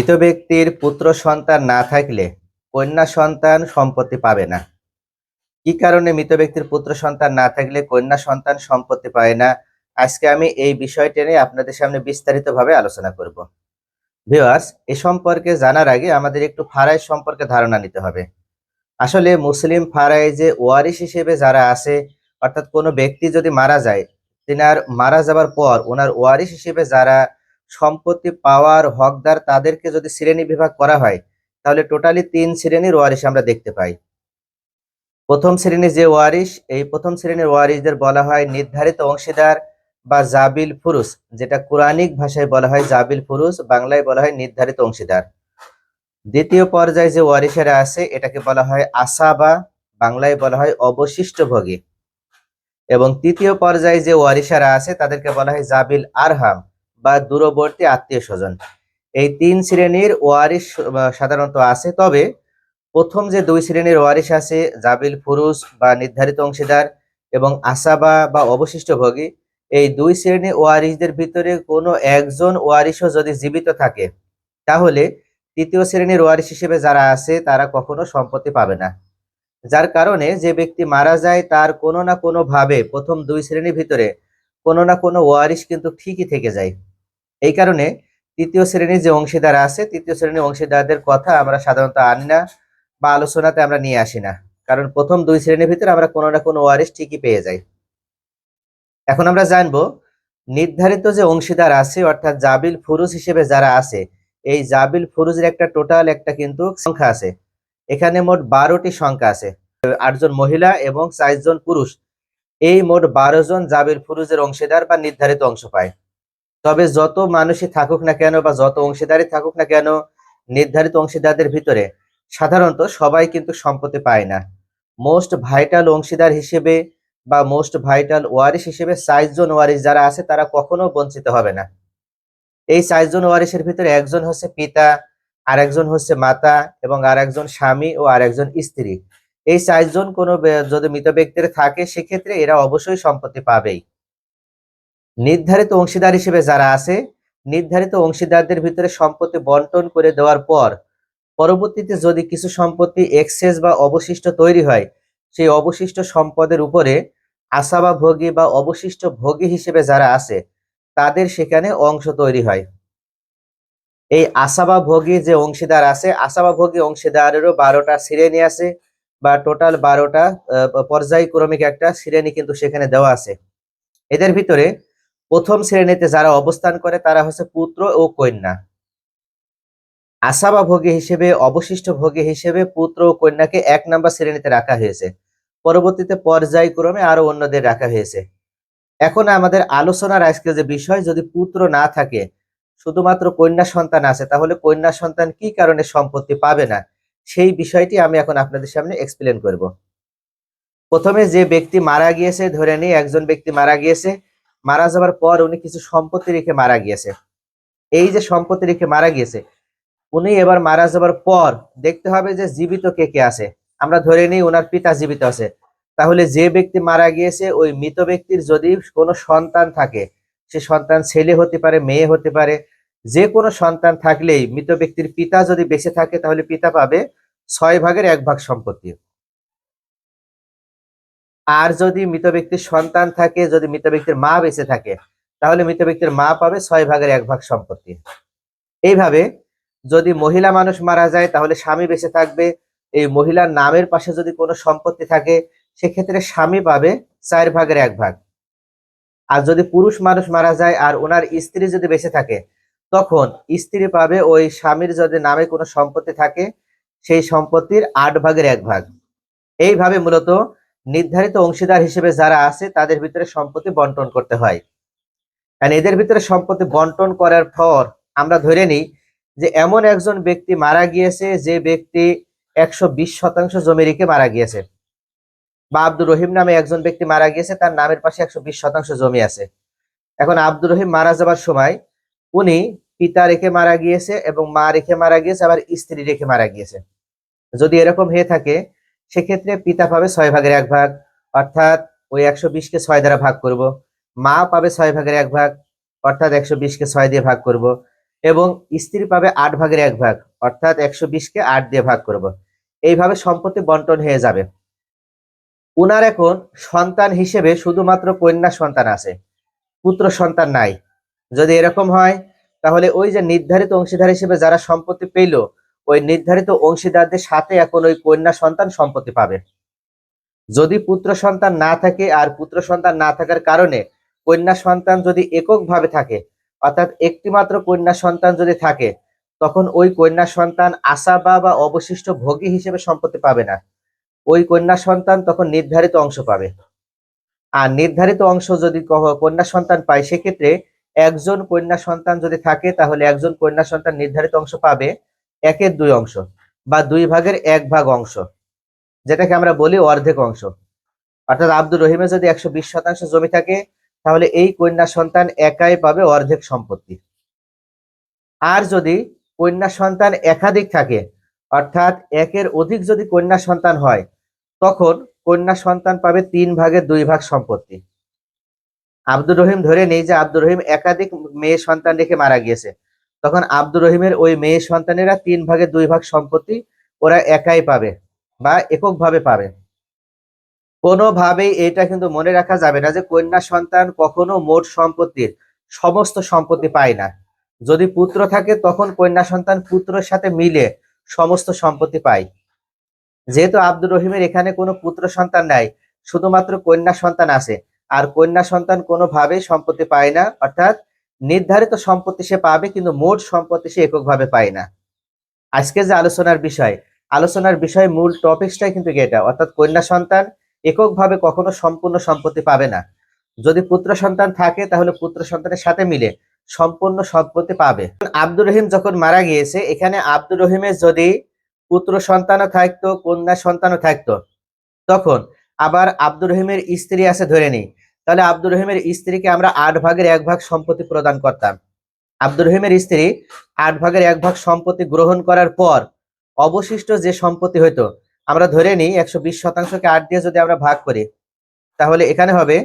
মৃত ব্যক্তির পুত্র সন্তান না থাকলে কন্যা সন্তান সম্পত্তি পাবে না। কি কারণে মৃত ব্যক্তির পুত্র সন্তান না থাকলে কন্যা সন্তান সম্পত্তি পায় না? আজকে আমি এই বিষয়টি নিয়ে আপনাদের সামনে বিস্তারিতভাবে আলোচনা করব। ভিউয়ার্স, এ সম্পর্কে জানার আগে আমাদের একটু ফারাইজ সম্পর্কে ধারণা নিতে হবে। আসলে মুসলিম ফারাইজে ওয়ারিশ হিসেবে যারা আছে, অর্থাৎ কোনো ব্যক্তি যদি মারা যায়, তিনার মারা যাবার পর ওনার ওয়ারিশ হিসেবে যারা সম্পত্তি পাওয়ার হকদার তাদেরকে যদি শ্রেণি বিভাগ করা হয়, তাহলে টোটালি তিন শ্রেণির ওয়ারিশ আমরা দেখতে পাই। প্রথম শ্রেণির যে ওয়ারিশ, এই প্রথম শ্রেণির ওয়ারিশদের বলা হয় নির্ধারিত অংশীদার বা জাবিল ফুরুস, যেটা কোরআনিক ভাষায় বলা হয় জাবিল ফুরুস, বাংলায় বলা হয় নির্ধারিত অংশীদার। দ্বিতীয় পর্যায়ে যে ওয়ারিশেরা আছে, এটাকে বলা হয় আসাবা, বাংলায় বলা হয় অবশিষ্ট ভোগী এবং তৃতীয় পর্যায়ে যে ওয়ারিশারা আছে, তাদেরকে বলা হয় জাবিল আরহাম। বা দূরবর্তী আত্মীয় স্বজন। এই তিন শ্রেণির ওয়ারিশ সাধারণত আছে। তবে প্রথম যে দুই শ্রেণির ওয়ারিশ আছে, জাবিল ফুরুস বা নির্ধারিত অংশীদার এবং আসাবা বা অবশিষ্ট ভোগী, এই দুই শ্রেণি ওয়ারিশদের ভিতরে কোনো একজন ওয়ারিশও যদি জীবিত থাকে, তাহলে তৃতীয় শ্রেণির ওয়ারিশ হিসেবে যারা আছে, তারা কখনো সম্পত্তি পাবে না। যার কারণে যে ব্যক্তি মারা যায়, তার কোনো না কোনো ভাবে প্রথম দুই শ্রেণির ভিতরে কোনো না কোনো ওয়ারিশ কিন্তু ঠিকই থেকে যায়। এই কারণে তৃতীয় শ্রেণির যে অংশীদার আছে, তৃতীয় শ্রেণির অংশীদারদের কথা আমরা সাধারণত আনি না বা আলোচনাতে আমরা নিয়ে আসি না। কারণ প্রথম দুই শ্রেণির ভিতরে আমরা কোনো না কোনো ওয়ারিশ ঠিকই পেয়ে যাই। এখন আমরা জানব, নির্ধারিত যে অংশীদার আছে, অর্থাৎ জাবিল ফুরুজ হিসেবে যারা আছে, এই জাবিল ফুরুজের একটা টোটাল একটা কিন্তু সংখ্যা আছে। এখানে মোট বারোটি সংখ্যা আছে। আটজন মহিলা এবং চারজন পুরুষ। এই মোট বারো জন জাবিল ফুরুজের অংশীদার বা নির্ধারিত অংশ পায়। তবে যত মানুষই থাকুক না কেন বা যত অংশীদারই থাকুক না কেন, নির্ধারিত অংশীদারদের ভিতরে সাধারণত সবাই কিন্তু সম্পত্তি পায় না। মোস্ট ভাইটাল অংশীদার হিসেবে বা মোস্ট ভাইটাল ওয়ারিশ হিসেবে চারজন ওয়ারিশ যারা আছে তারা কখনো বঞ্চিত হবে না। এই চারজন ওয়ারিশের ভিতরে একজন হচ্ছে পিতা আর একজন হচ্ছে মাতা এবং আর একজন স্বামী ও আর একজন স্ত্রী। এই চারজন কোনো যদি মৃত ব্যক্তির থাকে, সেক্ষেত্রে এরা অবশ্যই সম্পত্তি পাবেই। নির্ধারিত অংশীদার হিসেবে যারা আছে, নির্ধারিত অংশীদারদের ভিতরে সম্পত্তি বন্টন করে দেওয়ার পর, পরবর্তীতে যদি কিছু সম্পত্তি এক্সেস বা অবশিষ্ট তৈরি হয়, সেই অবশিষ্ট সম্পদের উপরে আসাবা ভোগী বা অবশিষ্ট ভোগী হিসেবে যারা আছে, তাদের সেখানে অংশ তৈরি হয়। এই আসাবা ভোগী যে অংশীদার আছে আসাবা ভোগী অংশীদারেরও বারোটা শ্রেণি আছে বা টোটাল বারোটা পর্যায়ক্রমিক একটা শ্রেণি কিন্তু সেখানে দেওয়া আছে। এদের ভিতরে প্রথম শ্রেণীতে যারা অবস্থান করে তারা হচ্ছে পুত্র ও কন্যা। আসাবা ভোগী হিসেবে, অবশিষ্ট ভোগী হিসেবে পুত্র ও কন্যাকে এক নাম্বার শ্রেণীতে রাখা হয়েছে। পরবর্তীতে পর্যায়ক্রমে আরও অন্যদের রাখা হয়েছে। এখন আমাদের আলোচনার আজকে যে বিষয়, যদি পুত্র না থাকে, শুধুমাত্র কন্যা সন্তান আছে, তাহলে কন্যা সন্তান কি কারণে সম্পত্তি পাবে না? সেই বিষয়টি আমি এখন আপনাদের সামনে এক্সপ্লেন করব। প্রথমে যে ব্যক্তি মারা গিয়েছে, ধরে নিই, একজন ব্যক্তি মারা গিয়েছে মারা যাবার পর উনি কিছু সম্পত্তি রেখে মারা গিয়েছে। এই যে সম্পত্তি রেখে মারা গিয়েছে, উনি এবার মারা যাবার পর দেখতে হবে যে জীবিত কে কে আছে। আমরা ধরে নিই ওনার পিতা জীবিত আছে। তাহলে যে ব্যক্তি মারা গিয়েছে, ওই মৃত ব্যক্তির যদি কোনো সন্তান থাকে, সে সন্তান ছেলে হতে পারে, মেয়ে হতে পারে, যে কোনো সন্তান থাকলেই মৃত ব্যক্তির পিতা যদি বেঁচে থাকে, তাহলে পিতা পাবে ছয় ভাগের এক ভাগ সম্পত্তি। আর যদি মৃত ব্যক্তির সন্তান থাকে, যদি মৃত ব্যক্তির মা বেঁচে থাকে, তাহলে মৃত ব্যক্তির মা পাবে ছয় ভাগের এক ভাগ সম্পত্তি। এইভাবে যদি মহিলা মানুষ মারা যায়, তাহলে স্বামী বেঁচে থাকবে। এই মহিলার নামের পাশে যদি কোনো সম্পত্তি থাকে, সেক্ষেত্রে স্বামী পাবে চার ভাগের এক ভাগ। আর যদি পুরুষ মানুষ মারা যায় আর ওনার স্ত্রী যদি বেঁচে থাকে, তখন স্ত্রী পাবে ওই স্বামীর যদি নামে কোনো সম্পত্তি থাকে, সেই সম্পত্তির আট ভাগের এক ভাগ। এইভাবে মূলত নির্ধারিত অংশীদার হিসেবে যারা আছে, তাদের ভিতরে সম্পত্তি বন্টন করতে হয়। কারণ এদের ভিতরে সম্পত্তি বন্টন করার পর আমরা ধরে নিই যে এমন একজন ব্যক্তি মারা গিয়েছে যে ব্যক্তি একশো বিশ শতাংশ জমি রেখে মারা গিয়েছে। বা আব্দুর রহিম নামে একজন ব্যক্তি মারা গিয়েছে, তার নামের পাশে একশো বিশ শতাংশ জমি আছে। এখন আব্দুর রহিম মারা যাবার সময় উনি পিতা রেখে মারা গিয়েছে এবং মা রেখে মারা গিয়েছে, আবার স্ত্রী রেখে মারা গিয়েছে। যদি এরকম হয়ে থাকে সেক্ষেত্রে পিতা পাবে ছয় ভাগের এক ভাগ, অর্থাৎ ওই একশো বিশকে ছয় দ্বারা ভাগ করব। মা পাবে ছয় ভাগের এক ভাগ, অর্থাৎ একশো বিশকে ছয় দিয়ে ভাগ করব। এবং স্ত্রী পাবে আট ভাগের এক ভাগ, অর্থাৎ একশো বিশকে আট দিয়ে ভাগ করব। এইভাবে সম্পত্তি বন্টন হয়ে যাবে। উনার এখন সন্তান হিসেবে শুধুমাত্র কন্যা সন্তান আছে, পুত্র সন্তান নাই। যদি এরকম হয়, তাহলে ওই যে নির্ধারিত অংশীদার হিসেবে যারা সম্পত্তি পেল ওই নির্ধারিত অংশীদারদের সাথে এখন ওই কন্যা সন্তান সম্পত্তি পাবে। যদি পুত্র সন্তান না থাকে আর পুত্র সন্তান না থাকার কারণে কন্যা সন্তান যদি এককভাবে থাকে, অর্থাৎ একটি মাত্র কন্যা সন্তান যদি থাকে, তখন ওই কন্যা সন্তান আশাবা বা অবশিষ্ট ভোগী হিসেবে সম্পত্তি পাবে না। ওই কন্যা সন্তান তখন নির্ধারিত অংশ পাবে। আর নির্ধারিত অংশ যদি কন্যা সন্তান পায়, সেক্ষেত্রে একজন কন্যা সন্তান যদি থাকে, তাহলে একজন কন্যা সন্তান নির্ধারিত অংশ পাবে। একের দুই অংশ বা দুই ভাগের এক ভাগ অংশ, যেটাকে আমরা বলি অর্ধেক অংশ। অর্থাৎ আব্দুর রহিমের যদি একশো বিশ শতাংশ জমি থাকে, তাহলে এই কন্যা সন্তান একাই পাবে অর্ধেক সম্পত্তি। আর যদি কন্যা সন্তান একাধিক থাকে, অর্থাৎ একের অধিক যদি কন্যা সন্তান হয়, তখন কন্যা সন্তান পাবে তিন ভাগের দুই ভাগ সম্পত্তি। আব্দুর রহিম ধরে নেই যে আব্দুর রহিম একাধিক মেয়ে সন্তান রেখে মারা গিয়েছে। তখন আব্দুর রহিমের ওই মেয়ে সন্তানেরা তিন ভাগে দুই ভাগ সম্পত্তি ওরা একাই পাবে বা এককভাবে পাবে। কোনোভাবেই এটা কিন্তু মনে রাখা যাবে না যে কন্যা সন্তান কখনো মোট সম্পত্তির সমস্ত সম্পত্তি পায় না। যদি পুত্র থাকে তখন কন্যা সন্তান পুত্রের সাথে মিলে সমস্ত সম্পত্তি পায়। যেহেতু আব্দুর রহিমের এখানে কোনো পুত্র সন্তান নাই, শুধুমাত্র কন্যা সন্তান আছে, আর কন্যা সন্তান কোনোভাবেই সম্পত্তি পায় না, অর্থাৎ নির্ধারিত সম্পত্তি সে পাবে, কিন্তু মোট সম্পত্তি সে এককভাবে পায় না। আজকে যে আলোচনার বিষয় আলোচনার বিষয় মূল টপিকসটাই কিন্তু এটা অর্থাৎ কন্যা সন্তান এককভাবে কখনো সম্পূর্ণ সম্পত্তি পাবে না। যদি পুত্র সন্তান থাকে, তাহলে পুত্র সন্তানের সাথে মিলে সম্পূর্ণ সম্পত্তি পাবে। আব্দুর রহিম যখন মারা গিয়েছে, এখানে আব্দুর রহিমের যদি পুত্র সন্তানও থাকতো, কন্যা সন্তানও থাকতো, তখন আবার আব্দুর রহিমের স্ত্রী আছে ধরে নেই। তাহলে আব্দুর রহিমের স্ত্রীকে আমরা আট ভাগের এক ভাগ সম্পত্তি প্রদান করতাম। আব্দুর রহিমের স্ত্রী আট ভাগের এক ভাগ সম্পত্তি গ্রহণ করার পর অবশিষ্ট যে সম্পত্তি হইতো, আমরা ধরে নিই একশো বিশ শতাংশকে আট দিয়ে যদি আমরা ভাগ করি, তাহলে এখানে হবে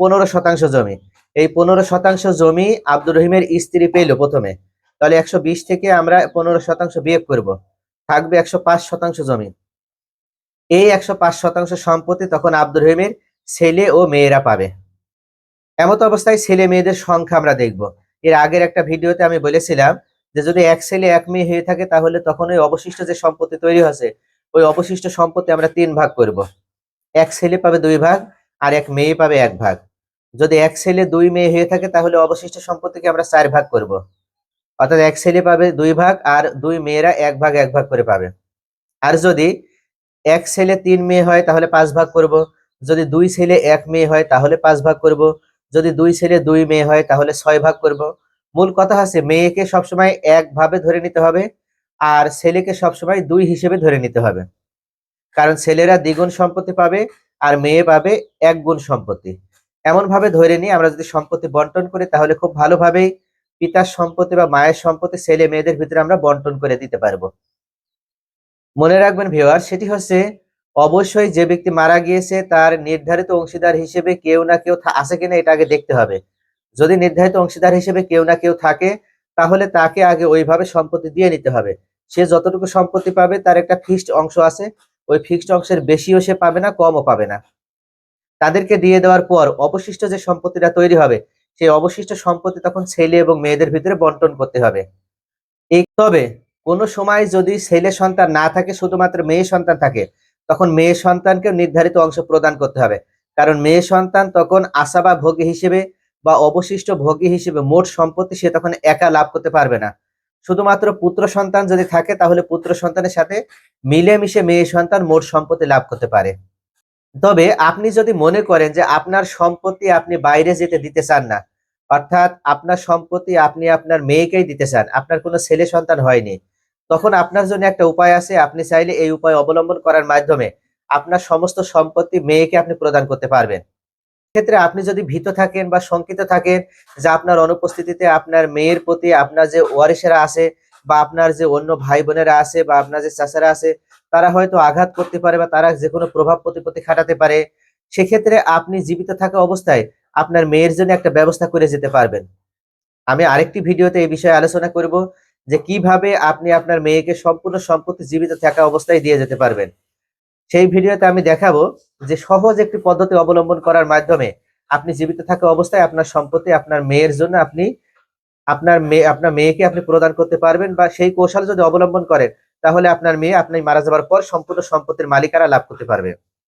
পনেরো শতাংশ জমি। এই পনেরো শতাংশ জমি আব্দুর রহিমের স্ত্রী পেল প্রথমে। তাহলে একশো বিশ থেকে আমরা পনেরো শতাংশ বিয়োগ করব। থাকবে একশো পাঁচ শতাংশ জমি। এই একশো পাঁচ শতাংশ সম্পত্তি তখন আব্দুর রহিমের ছেলে ও মেয়েরা পাবে। এমত অবস্থায় ছেলে মেয়েদের সংখ্যা আমরা দেখব। এর আগের একটা ভিডিওতে আমি বলেছিলাম যে যদি এক ছেলে এক মেয়ে হয়ে থাকে তাহলে তখন ওই অবশিষ্ট যে সম্পত্তি তৈরি হয়েছে, ওই অবশিষ্ট সম্পত্তি আমরা তিন ভাগ করব। এক ছেলে পাবে দুই ভাগ আর এক মেয়ে পাবে এক ভাগ। যদি এক ছেলে দুই মেয়ে হয়ে থাকে তাহলে অবশিষ্ট সম্পত্তিকে আমরা চার ভাগ করব। অর্থাৎ এক ছেলে পাবে দুই ভাগ আর দুই মেয়েরা এক ভাগ এক ভাগ করে পাবে। আর যদি এক ছেলে তিন মেয়ে হয় তাহলে পাঁচ ভাগ করব। যদি দুই ছেলে এক মেয়ে হয় তাহলে পাঁচ ভাগ করব। যদি দুই ছেলে দুই মেয়ে হয়, তাহলে ছয় ভাগ করব। মূল কথা হচ্ছে মেয়েকে সবসময় এক ভাবে ধরে নিতে হবে আর ছেলেকে সবসময় দুই হিসেবে ধরে নিতে হবে। কারণ ছেলেরা দ্বিগুণ সম্পত্তি পাবে আর মেয়ে পাবে এক গুণ সম্পত্তি। এমন ভাবে ধরে নিয়ে আমরা যদি সম্পত্তি বন্টন করি, তাহলে খুব ভালোভাবেই পিতার সম্পত্তি বা মায়ের সম্পত্তি ছেলে মেয়েদের ভিতরে আমরা বন্টন করে দিতে পারব। মনে রাখবেন ভিওয়ার সেটি হচ্ছে অবশ্যই যে ব্যক্তি মারা গিয়েছে তার নির্ধারিত অংশীদার হিসেবে কেউ না কেউ আছে কিনা এটা আগে দেখতে হবে। যদি নির্ধারিত অংশীদার হিসেবে কেউ না কেউ থাকে, তাহলে তাকে আগে ওইভাবে সম্পত্তি দিয়ে নিতে হবে। সে যতটুকু সম্পত্তি পাবে তার একটা ফিক্সড অংশ আছে, ওই ফিক্সড অংশের বেশিও সে পাবে না, কমও পাবে না। তাদেরকে দিয়ে দেওয়ার পর অবশিষ্ট যে সম্পত্তিটা তৈরি হবে, সেই অবশিষ্ট সম্পত্তি তখন ছেলে এবং মেয়েদের ভিতরে বন্টন করতে হবে। তবে কোনো সময় যদি ছেলে সন্তান না থাকে, শুধুমাত্র মেয়ে সন্তান থাকে তখন মেয়ে সন্তানকে নির্ধারিত অংশ প্রদান করতে হবে। কারণ মেয়ে সন্তান তখন আশা বা ভোগী হিসেবে বা অবশিষ্ট ভোগী হিসেবে মোট সম্পত্তি সে তখন একা লাভ করতে পারবে না। শুধুমাত্র পুত্র সন্তান যদি থাকে, তাহলে পুত্র সন্তানের সাথে মিলেমিশে মেয়ে সন্তান মোট সম্পত্তি লাভ করতে পারে। তবে আপনি যদি মনে করেন যে আপনার সম্পত্তি আপনি বাইরে যেতে দিতে চান না, অর্থাৎ আপনার সম্পত্তি আপনি আপনার মেয়েকেই দিতে চান, আপনার কোনো ছেলে সন্তান হয়নি তখন আপনার জন্য একটা উপায় আছে, আপনি চাইলে এই উপায় অবলম্বন করার মাধ্যমে আপনার সমস্ত সম্পত্তি মেয়েকে আপনি প্রদান করতে পারবেন। ক্ষেত্রে আপনি যদি ভীত থাকেন বা শঙ্কিত থাকেন যে আপনার অনুপস্থিতিতে আপনার মেয়ের প্রতি আপনার যে ওয়ারিসেরা আছে বা আপনার যে অন্য ভাই বোনেরা আছে বা আপনার যে চাচারা আছে, তারা হয়তো আঘাত করতে পারে বা তারা যে কোনো প্রভাব প্রতিপত্তি খাটাতে পারে, সেক্ষেত্রে আপনি জীবিত থাকা অবস্থায় আপনার মেয়ের জন্য একটা ব্যবস্থা করে যেতে পারবেন। আমি আরেকটি ভিডিওতে এই বিষয়ে আলোচনা করব। যে কীভাবে আপনি আপনার মেয়েকে সম্পূর্ণ সম্পত্তি জীবিত থাকা অবস্থায় দিয়ে যেতে পারবেন। সেই ভিডিওতে আমি দেখাবো যে সহজ একটি পদ্ধতি অবলম্বন করার মাধ্যমে আপনি জীবিত থাকা অবস্থায় আপনার সম্পত্তি আপনার মেয়ের জন্য আপনি আপনার মেয়ে আপনার মেয়েকে আপনি প্রদান করতে পারবেন বা সেই কৌশল যদি অবলম্বন করেন, তাহলে আপনার মেয়ে আপনি মারা যাওয়ার পর সম্পূর্ণ সম্পত্তির মালিকারা লাভ করতে পারবে।